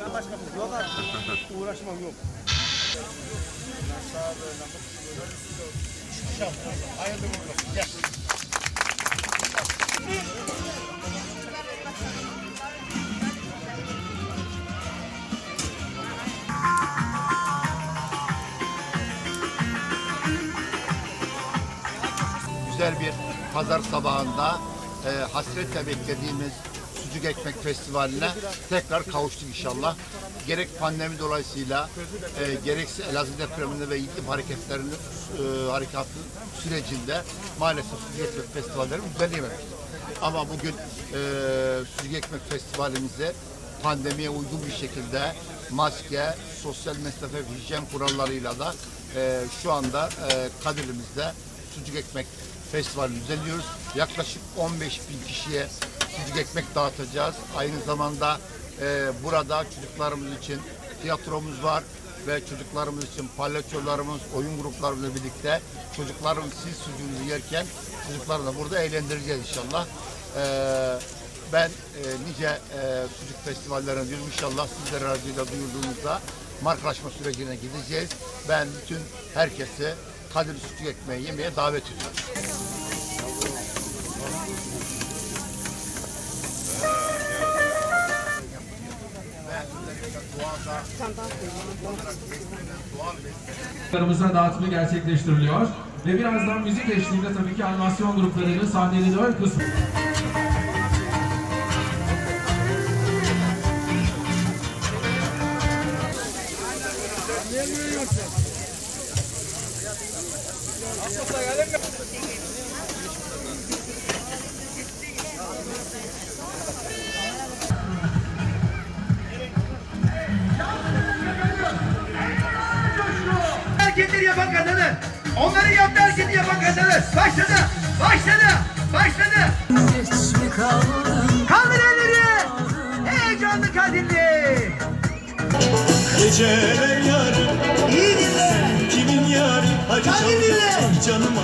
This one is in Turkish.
Ben başka yok abi. Uğraşmam yok. Hayırlı uğurlu olsun. Gel. güzel bir pazar sabahında e, hasretle beklediğimiz Sucuk Ekmek Festivali'ne tekrar kavuştuk inşallah. Gerek pandemi dolayısıyla e, gerekse Elazığ depreminde ve iklim hareketlerinin e, harekatı sürecinde maalesef Sucuk Ekmek Festivallerimiz düzenleyememiştik. Ama bugün e, Sucuk Ekmek Festivalimizi pandemiye uygun bir şekilde maske, sosyal mesafe hijyen kurallarıyla da e, şu anda e, Kadirlimizde sucuk ekmek festivali düzenliyoruz. Yaklaşık 15 bin kişiye sucuk ekmek dağıtacağız. Aynı zamanda e, burada çocuklarımız için tiyatromuz var ve çocuklarımız için palyaçolarımız, oyun gruplarımızla birlikte çocuklarımız siz sucuğunuzu yerken çocuklarla da burada eğlendireceğiz inşallah. E, ben e, nice e, sucuk festivallerine diyorum inşallah sizler aracıyla duyurduğumuzda markalaşma sürecine gideceğiz. Ben bütün herkesi Kadir Sucuk Ekmeği yemeye davet ediyorum. Larımıza dağıtımı gerçekleştiriliyor. Ve birazdan müzik eşliğinde tabii ki animasyon gruplarının sahnenin ön kısmı. Hareketleri yapan kadınlar. Onların yaptığı hareketi yapan kadınlar. Başladı. Başladı. Başladı. Kaldır elleri. Heyecanlı kadınlı. Geceler yarım İyi dinle. kimin yarı Hadi Hadi canıma